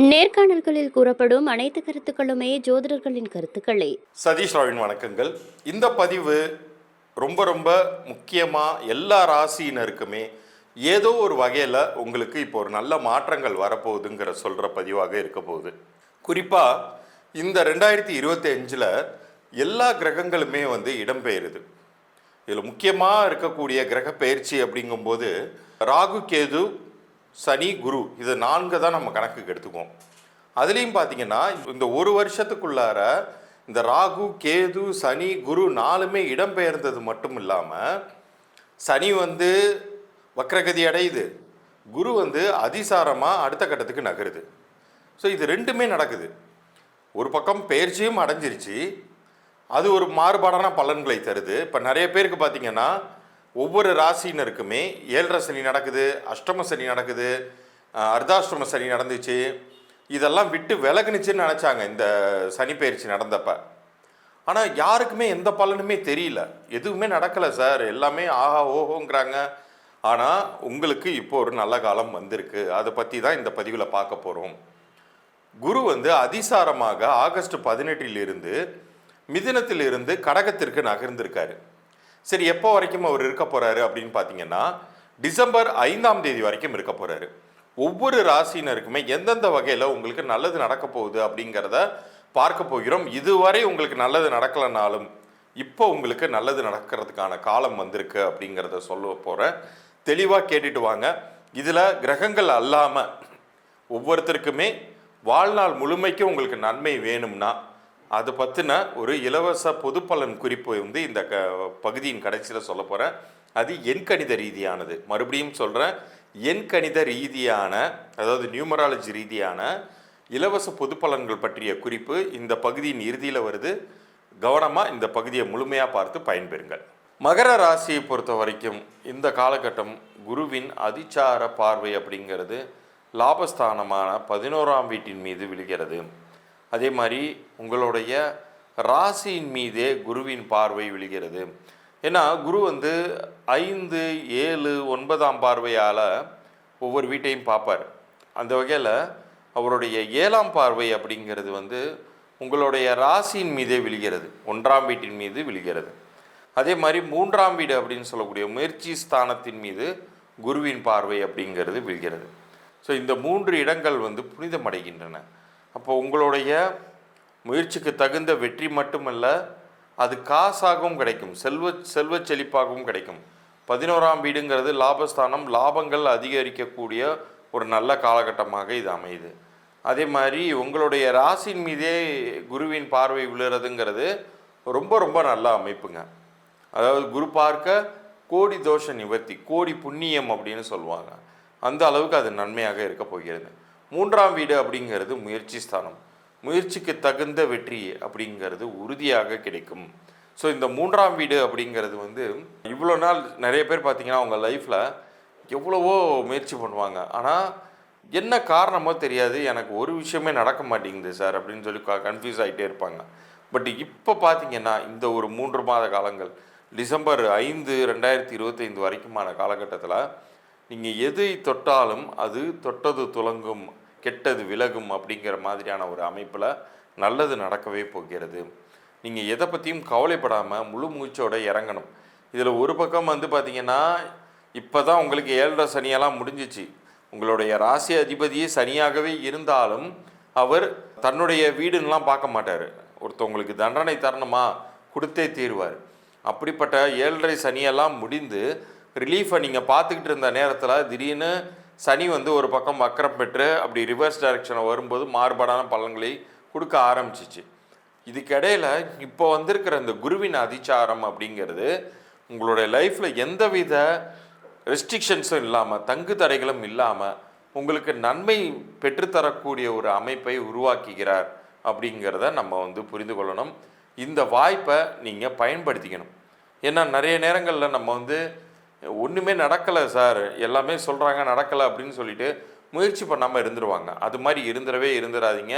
நேர்காணல்களில் கூறப்படும் அனைத்து கருத்துக்களுமே ஜோதிடர்களின் கருத்துக்களே. சதீஷ் ராவின் வணக்கங்கள். இந்த பதிவு ரொம்ப ரொம்ப முக்கியமாக எல்லா ராசியினருக்குமே ஏதோ ஒரு வகையில் உங்களுக்கு இப்போ ஒரு நல்ல மாற்றங்கள் வரப்போகுதுங்கிற சொல்கிற பதிவாக இருக்க போகுது. குறிப்பாக இந்த ரெண்டாயிரத்தி இருபத்தி அஞ்சில் எல்லா கிரகங்களுமே வந்து இடம்பெயருது. இதில் முக்கியமாக இருக்கக்கூடிய கிரக பயிற்சி அப்படிங்கும்போது ராகு கேது சனி குரு இது நான்கு தான் நம்ம கணக்குக்கு எடுத்துக்குவோம். அதுலேயும் பார்த்தீங்கன்னா இந்த ஒரு வருஷத்துக்குள்ளார இந்த ராகு கேது சனி குரு நாலுமே இடம்பெயர்ந்தது மட்டும் இல்லாமல் சனி வந்து வக்ரகதி அடையுது. குரு வந்து அதிசாரமாக அடுத்த கட்டத்துக்கு நகருது. ஸோ இது ரெண்டுமே நடக்குது. ஒரு பக்கம் பயிற்சியும் அடைஞ்சிருச்சு. அது ஒரு மாறுபாடான பலன்களை தருது. இப்போ நிறைய பேருக்கு பார்த்தீங்கன்னா ஒவ்வொரு ராசினருக்குமே ஏழரை சனி நடக்குது அஷ்டம சனி நடக்குது அர்த்தாஷ்டம சனி நடந்துச்சு. இதெல்லாம் விட்டு விலகுனுச்சுன்னு நினச்சாங்க இந்த சனி பயிற்சி நடந்தப்ப. ஆனால் யாருக்குமே எந்த பலனுமே தெரியல. எதுவுமே நடக்கலை சார். எல்லாமே ஆஹா ஓஹோங்கிறாங்க. ஆனால் உங்களுக்கு இப்போ ஒரு நல்ல காலம் வந்திருக்கு. அதை பற்றி தான் இந்த பதிவில் பார்க்க போகிறோம் குரு வந்து அதிசாரமாக ஆகஸ்ட் பதினெட்டிலிருந்து மிதினத்திலிருந்து கடகத்திற்கு நகர்ந்திருக்காரு. சரி எப்போ வரைக்கும் அவர் இருக்க போறாரு அப்படின்னு பார்த்தீங்கன்னா டிசம்பர் ஐந்தாம் தேதி வரைக்கும் இருக்க போறாரு. ஒவ்வொரு ராசினருக்குமே எந்தெந்த வகையில் உங்களுக்கு நல்லது நடக்க போகுது அப்படிங்கிறத பார்க்க போகிறோம். இதுவரை உங்களுக்கு நல்லது நடக்கலைனாலும் இப்போ உங்களுக்கு நல்லது நடக்கிறதுக்கான காலம் வந்திருக்கு அப்படிங்கிறத சொல்ல போகிறேன் தெளிவாக கேட்டுட்டு வாங்க. இதில் கிரகங்கள் அல்லாமல் ஒவ்வொருத்தருக்குமே வாழ்நாள் முழுமைக்கும் உங்களுக்கு நன்மை வேணும்னா அது பற்றின ஒரு இலவச பொதுப்பலன் குறிப்பு வந்து இந்த க பகுதியின் கடைசியில் சொல்ல போகிறேன் அது எண்கணித ரீதியானது. மறுபடியும் சொல்கிறேன் எண்கணித ரீதியான அதாவது நியூமராலஜி ரீதியான இலவச பொதுப்பலன்கள் பற்றிய குறிப்பு இந்த பகுதியின் இறுதியில் வருது. கவனமாக இந்த பகுதியை முழுமையாக பார்த்து பயன்பெறுங்கள். மகர ராசியை பொறுத்த வரைக்கும் இந்த காலகட்டம் குருவின் அதிச்சார பார்வை அப்படிங்கிறது லாபஸ்தானமான பதினோராம் வீட்டின் மீது விழுகிறது. அதே மாதிரி உங்களுடைய ராசியின் மீதே குருவின் பார்வை விழுகிறது. ஏன்னா குரு வந்து ஐந்து ஏழு ஒன்பதாம் பார்வையால் ஒவ்வொரு வீட்டையும் பார்ப்பார். அந்த வகையில் அவருடைய ஏழாம் பார்வை அப்படிங்கிறது வந்து உங்களுடைய ராசியின் மீதே விழுகிறது. ஒன்றாம் வீட்டின் மீது விழுகிறது. அதே மாதிரி மூன்றாம் வீடு அப்படின்னு சொல்லக்கூடிய முயற்சி ஸ்தானத்தின் மீது குருவின் பார்வை அப்படிங்கிறது விழுகிறது. ஸோ இந்த மூன்று இடங்கள் வந்து புனிதமடைகின்றன. அப்போ உங்களுடைய முயற்சிக்கு தகுந்த வெற்றி மட்டுமல்ல அது காசாகவும் கிடைக்கும் செல்வ செல்வ செழிப்பாகவும் கிடைக்கும். பதினோராம் வீடுங்கிறது லாபஸ்தானம் லாபங்கள் அதிகரிக்கக்கூடிய ஒரு நல்ல காலகட்டமாக இது அமையுது. அதே மாதிரி உங்களுடைய ராசியின் மீதே குருவின் பார்வை விழுறதுங்கிறது ரொம்ப ரொம்ப நல்ல அமைப்புங்க. அதாவது குரு பார்க்க கோடி தோஷ நிவர்த்தி கோடி புண்ணியம் அப்படின்னு சொல்லுவாங்க. அந்த அளவுக்கு அது நன்மையாக இருக்க போகிறது. மூன்றாம் வீடு அப்படிங்கிறது முயற்சி ஸ்தானம். முயற்சிக்கு தகுந்த வெற்றி அப்படிங்கிறது உறுதியாக கிடைக்கும். ஸோ இந்த மூன்றாம் வீடு அப்படிங்கிறது வந்து இவ்வளோ நாள் நிறைய பேர் பார்த்தீங்கன்னா அவங்க லைஃப்பில் எவ்வளவோ முயற்சி பண்ணுவாங்க. ஆனால் என்ன காரணமோ தெரியாது. எனக்கு ஒரு விஷயமே நடக்க மாட்டேங்குது சார் அப்படின்னு சொல்லி கன்ஃபியூஸ் ஆகிட்டே இருப்பாங்க. பட் இப்போ பார்த்தீங்கன்னா இந்த ஒரு மூன்று மாத காலங்கள் டிசம்பர் ஐந்து ரெண்டாயிரத்தி இருபத்தைந்து வரைக்குமான காலகட்டத்தில் நீங்கள் எதை தொட்டாலும் அது தொட்டது துலங்கும் கெட்டது விலகும் அப்படிங்கிற மாதிரியான ஒரு அமைப்பில் நல்லது நடக்கவே போகிறது. நீங்கள் எதை பற்றியும் கவலைப்படாமல் முழு மூச்சோடு இறங்கணும். இதில் ஒரு பக்கம் வந்து பார்த்தீங்கன்னா இப்போ தான் உங்களுக்கு ஏழரை சனியெல்லாம் முடிஞ்சிச்சு. உங்களுடைய ராசி அதிபதியே சனியாகவே இருந்தாலும் அவர் தன்னுடைய வீடுன்னெலாம் பார்க்க மாட்டார். ஒருத்தவங்களுக்கு தண்டனை தரணுமா? கொடுத்தே தீருவார். அப்படிப்பட்ட ஏழரை சனியெல்லாம் முடிந்து ரிலீஃபை நீங்கள் பார்த்துக்கிட்டு இருந்த நேரத்தில் திடீர்னு சனி வந்து ஒரு பக்கம் வக்கரம் பெற்று அப்படி ரிவர்ஸ் டைரக்ஷனை வரும்போது மாறுபாடான பலன்களை கொடுக்க ஆரம்பிச்சிச்சு. இதுக்கிடையில் இப்போ வந்திருக்கிற இந்த குருவின் அதிச்சாரம் அப்படிங்கிறது உங்களுடைய லைஃப்பில் எந்தவித ரெஸ்ட்ரிக்ஷன்ஸும் இல்லாமல் தங்கு தடைகளும் இல்லாமல் உங்களுக்கு நன்மை பெற்றுத்தரக்கூடிய ஒரு அமைப்பை உருவாக்குகிறார் அப்படிங்கிறத நம்ம வந்து புரிந்து கொள்ளணும். இந்த வாய்ப்பை நீங்கள் பயன்படுத்திக்கணும். ஏன்னா நிறைய நேரங்களில் நம்ம வந்து ஒன்றுமே நடக்கலை சார். எல்லாமே சொல்கிறாங்க நடக்கலை அப்படின்னு சொல்லிட்டு முயற்சி பண்ணாமல் இருந்துருவாங்க. அது மாதிரி இருந்துடவே இருந்துடாதீங்க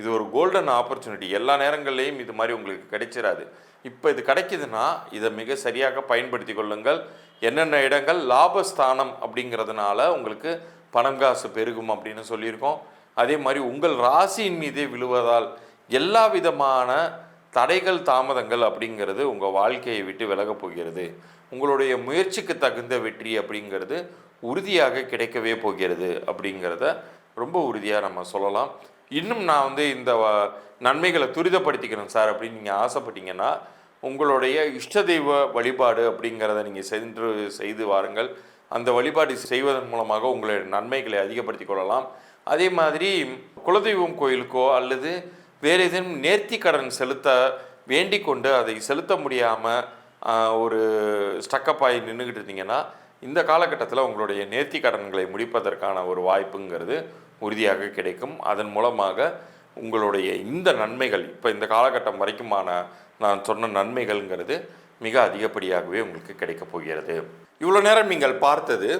இது ஒரு கோல்டன் ஆப்பர்ச்சுனிட்டி எல்லா நேரங்கள்லேயும் இது மாதிரி உங்களுக்கு கிடைச்சிடாது இப்போ இது கிடைக்குதுன்னா இதை மிக சரியாக பயன்படுத்தி கொள்ளுங்கள். என்னென்ன இடங்கள்? லாபஸ்தானம் அப்படிங்கிறதுனால உங்களுக்கு பணம் காசு பெருகும் அப்படின்னு சொல்லியிருக்கோம். அதே மாதிரி உங்கள் ராசியின் மீதே விழுவதால் எல்லா விதமான தடைகள் தாமதங்கள் அப்படிங்கிறது உங்கள் வாழ்க்கையை விட்டு விலகப் போகிறது. உங்களுடைய முயற்சிக்கு தகுந்த வெற்றி அப்படிங்கிறது உறுதியாக கிடைக்கவே போகிறது அப்படிங்கிறத ரொம்ப உறுதியாக நம்ம சொல்லலாம். இன்னும் நான் வந்து இந்த நன்மைகளை துரிதப்படுத்திக்கணும் சார் அப்படின்னு நீங்கள் ஆசைப்பட்டீங்கன்னா உங்களுடைய இஷ்ட தெய்வ வழிபாடு அப்படிங்கிறத நீங்கள் சென்று செய்து வாருங்கள். அந்த வழிபாடு செய்வதன் மூலமாக உங்களுடைய நன்மைகளை அதிகப்படுத்திக் கொள்ளலாம். அதே மாதிரி குலதெய்வம் கோயிலுக்கோ அல்லது வேறு ஏதேனும் நேர்த்தி கடன் செலுத்த வேண்டிக் கொண்டு அதை செலுத்த முடியாமல் ஒரு ஸ்டக்கப் ஆகி நின்றுக்கிட்டு இருந்தீங்கன்னா இந்த காலகட்டத்தில் உங்களுடைய நேர்த்தி கடன்களை முடிப்பதற்கான ஒரு வாய்ப்புங்கிறது உறுதியாக கிடைக்கும். அதன் மூலமாக உங்களுடைய இந்த நன்மைகள் இப்போ இந்த காலகட்டம் வரைக்குமான நான் சொன்ன நன்மைகள்ங்கிறது மிக அதிகப்படியாகவே உங்களுக்கு கிடைக்கப் போகிறது. இவ்வளோ நேரம் நீங்கள் பார்த்தது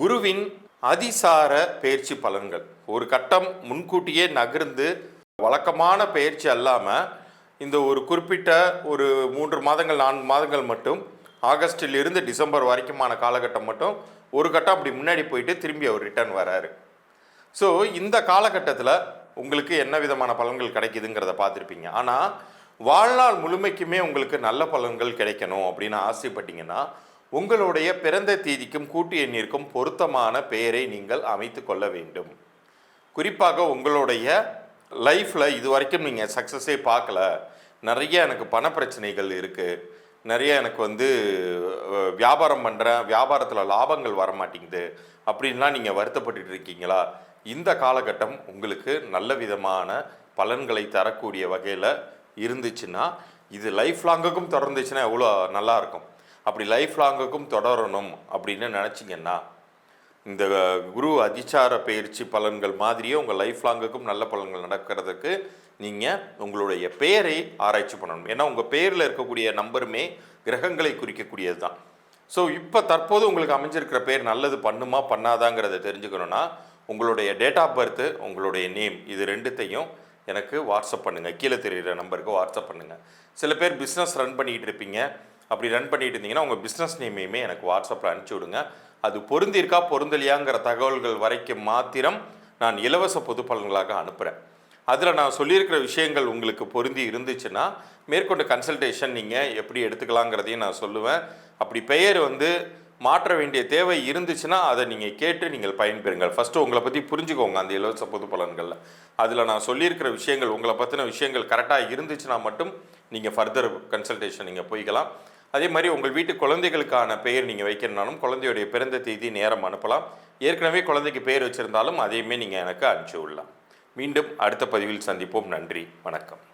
குருவின் அதிசார பயிற்சி பலன்கள். ஒரு கட்டம் முன்கூட்டியே நகர்ந்து வழக்கமான பயிற்சி அல்லாமல் இந்த ஒரு குறிப்பிட்ட ஒரு மூன்று மாதங்கள் நான்கு மாதங்கள் மட்டும் ஆகஸ்டில் இருந்து டிசம்பர் வரைக்குமான காலகட்டம் மட்டும் ஒரு கட்டம் அப்படி முன்னாடி போயிட்டு திரும்பி அவர் ரிட்டர்ன் வராரு. ஸோ இந்த காலகட்டத்தில் உங்களுக்கு என்ன விதமான பலன்கள் கிடைக்குதுங்கிறத பார்த்துருப்பீங்க. ஆனால் வாழ்நாள் முழுமைக்குமே உங்களுக்கு நல்ல பலன்கள் கிடைக்கணும் அப்படின்னு ஆசைப்பட்டீங்கன்னா உங்களுடைய பிறந்த தேதிக்கும் கூட்டு எண்ணிற்கும் பொருத்தமான பெயரை நீங்கள் அமைத்து கொள்ள வேண்டும். குறிப்பாக உங்களுடைய லைஃப்பில் இது வரைக்கும் நீங்கள் சக்ஸஸே பார்க்கல. நிறைய எனக்கு பண பிரச்சனைகள் இருக்குது நிறைய எனக்கு வந்து வியாபாரம் பண்ணுறேன் வியாபாரத்தில் லாபங்கள் வர மாட்டேங்குது அப்படின்லாம் நீங்கள் வருத்தப்பட்டு இருக்கீங்களா? இந்த காலகட்டம் உங்களுக்கு நல்ல விதமான பலன்களை தரக்கூடிய வகையில் இருந்துச்சுன்னா இது லைஃப் லாங்குக்கும் தொடர்ந்துச்சுன்னா எவ்வளோ நல்லாயிருக்கும் அப்படி லைஃப் லாங்குக்கும் தொடரணும் அப்படின்னு நினச்சிங்கன்னா இந்த குரு அதிச்சார பயிற்சி பலன்கள் மாதிரியே உங்கள் லைஃப் லாங்குக்கும் நல்ல பலன்கள் நடக்கிறதுக்கு நீங்கள் உங்களுடைய பெயரை ஆராய்ச்சி பண்ணணும். ஏன்னா உங்கள் பெயரில் இருக்கக்கூடிய நம்பருமே கிரகங்களை குறிக்கக்கூடியது தான் ஸோ இப்போ தற்போது உங்களுக்கு அமைஞ்சிருக்கிற பேர் நல்லது பண்ணுமா பண்ணாதாங்கிறத தெரிஞ்சுக்கணுன்னா உங்களுடைய டேட் ஆஃப் பர்த்து உங்களுடைய நேம் இது ரெண்டுத்தையும் எனக்கு வாட்ஸ்அப் பண்ணுங்கள் கீழே தெரியுற நம்பருக்கு வாட்ஸ்அப் பண்ணுங்கள் சில பேர் பிஸ்னஸ் ரன் பண்ணிக்கிட்டு இருப்பீங்க. அப்படி ரன் பண்ணிட்டு இருந்தீங்கன்னா உங்கள் பிஸ்னஸ் நேமையுமே எனக்கு வாட்ஸ்அப்பில் அனுப்பிச்சி விடுங்க. அது பொருந்திருக்கா பொருந்தலையாங்கிற தகவல்கள் வரைக்கும் மாத்திரம் நான் இலவச பொது பலன்களாக அனுப்புகிறேன் அதில் நான் சொல்லியிருக்கிற விஷயங்கள் உங்களுக்கு பொருந்தி இருந்துச்சுன்னா மேற்கொண்டு கன்சல்டேஷன் நீங்கள் எப்படி எடுத்துக்கலாங்கிறதையும் நான் சொல்லுவேன். அப்படி பெயர் வந்து மாற்ற வேண்டிய தேவை இருந்துச்சுன்னா அதை நீங்கள் கேட்டு நீங்கள் பயன்பெறுங்கள். ஃபஸ்ட்டு உங்களை பற்றி புரிஞ்சுக்கோங்க அந்த இலவச பொது பலன்களில். அதில் நான் சொல்லியிருக்கிற விஷயங்கள் உங்களை பற்றின விஷயங்கள் கரெக்டாக இருந்துச்சுன்னா மட்டும் நீங்கள் ஃபர்தர் கன்சல்டேஷன் நீங்கள் போய்க்கலாம். அதே மாதிரி உங்கள் வீட்டு குழந்தைகளுக்கான பெயர் நீங்கள் வைக்கணும்னாலும் குழந்தையுடைய பிறந்த தேதி நேரம் அனுப்பலாம். ஏற்கனவே குழந்தைக்கு பெயர் வச்சுருந்தாலும் அதையுமே நீங்கள் எனக்கு அனுப்பிச்சி விடலாம். மீண்டும் அடுத்த பதிவில் சந்திப்போம். நன்றி. வணக்கம்.